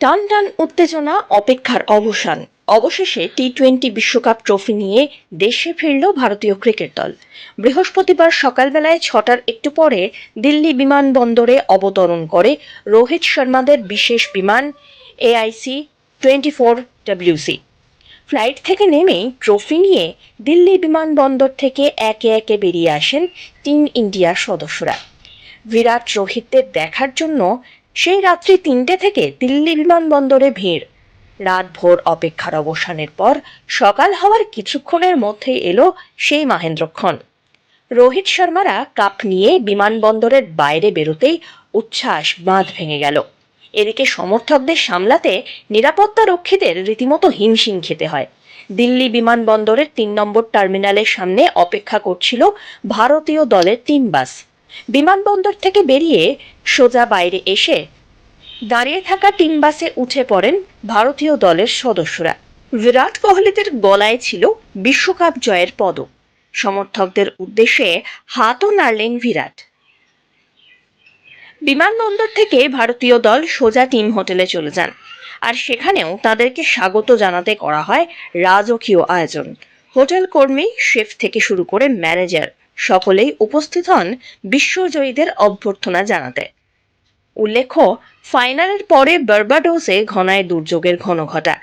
টান টান উত্তেজনা, অপেক্ষার অবসান। অবশেষে টি টোয়েন্টি বিশ্বকাপ ট্রফি নিয়ে দেশে ফিরল ভারতীয় ক্রিকেট দল। বৃহস্পতিবার সকালবেলায় ছটার একটু পরে দিল্লি বিমানবন্দরে অবতরণ করে রোহিত শর্মাদের বিশেষ বিমান AIC twenty four WC flight থেকে নেমেই ট্রফি নিয়ে দিল্লি বিমানবন্দর থেকে একে একে বেরিয়ে আসেন টিম ইন্ডিয়ার সদস্যরা। বিরাট রোহিতদের দেখার জন্য সেই রাত্রি তিনটে থেকে দিল্লি বিমানবন্দরে ভিড়। রাত ভোর অপেক্ষার অবসানের পর সকাল হওয়ার কিছুক্ষণের মধ্যেই এলো সেই মাহেন্দ্রক্ষণ। রোহিত শর্মারা কাপ নিয়ে বিমানবন্দরের বাইরে বেরোতেই উচ্ছ্বাস বাঁধ ভেঙে গেল। এদিকে সমর্থকদের সামলাতে নিরাপত্তা রক্ষীদের রীতিমতো হিমশিম খেতে হয়। দিল্লি বিমানবন্দরের তিন নম্বর টার্মিনালের সামনে অপেক্ষা করছিল ভারতীয় দলের তিন বাস। বিমানবন্দর থেকে বেরিয়ে সোজা বাইরে এসে দাঁড়িয়ে থাকা তিন বাসে উঠে পড়েন ভারতীয় দলের সদস্যরা। বিরাট কোহলিদের গলায় ছিল বিশ্বকাপ জয়ের পদক সমর্থকদের উদ্দেশ্যে হাতও নাড়লেন বিরাট। বিমানবন্দর থেকে ভারতীয় দল সোজা টিম হোটেলে চলে যান। আর সেখানেও তাদেরকে স্বাগত জানাতে করা হয় রাজকীয় আয়োজন। হোটেল কর্মী, শেফ থেকে শুরু করে ম্যানেজার সকলেই উপস্থিত হন বিশ্বজয়ীদের অভ্যর্থনা জানাতে। উল্লেখ্য, ফাইনালের পরে বার্বাডোসে ঘনায় দুর্যোগের ঘনঘটা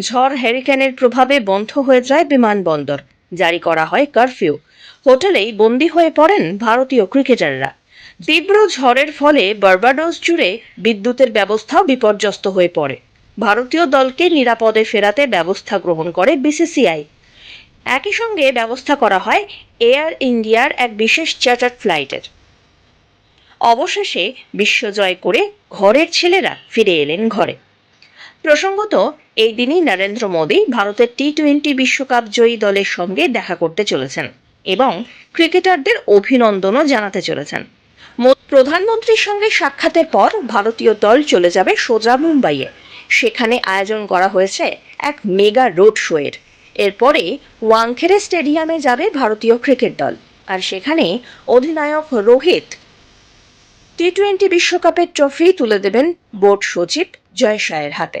ঝড় হ্যারিকেনের প্রভাবে বন্ধ হয়ে যায় বিমানবন্দর। জারি করা হয় কারফিউ। হোটেলেই বন্দী হয়ে পড়েন ভারতীয় ক্রিকেটাররা। তীব্র ঝড়ের ফলে বার্বাডোস জুড়ে বিদ্যুতের ব্যবস্থাও বিপর্যস্ত হয়ে পড়ে। ভারতীয় দলকে নিরাপদে ফেরাতে ব্যবস্থা গ্রহণ করে বিসিসিআই। একই সঙ্গে ব্যবস্থা করা হয় এয়ার ইন্ডিয়ার এক বিশেষ চার্টার ফ্লাইটের অবশেষে বিশ্বজয় করে ঘরের ছেলেরা ফিরে এলেন ঘরে। প্রসঙ্গত, এই দিনই নরেন্দ্র মোদী ভারতের টি টোয়েন্টি বিশ্বকাপ জয়ী দলের সঙ্গে দেখা করতে চলেছেন এবং ক্রিকেটারদের অভিনন্দনও জানাতে চলেছেন। প্রধানমন্ত্রীর সঙ্গে সাক্ষাতের পর ভারতীয় দল চলে যাবে সোজা মুম্বাইয়ে। সেখানে আয়োজন করা হয়েছে এক মেগা রোড শোয়ের। এরপরে ওয়াংখেড়ে স্টেডিয়ামে যাবে ভারতীয় ক্রিকেট দল। আর সেখানে অধিনায়ক রোহিত টি টোয়েন্টি বিশ্বকাপের ট্রফি তুলে দেবেন বোর্ড সচিব জয় শাহের হাতে।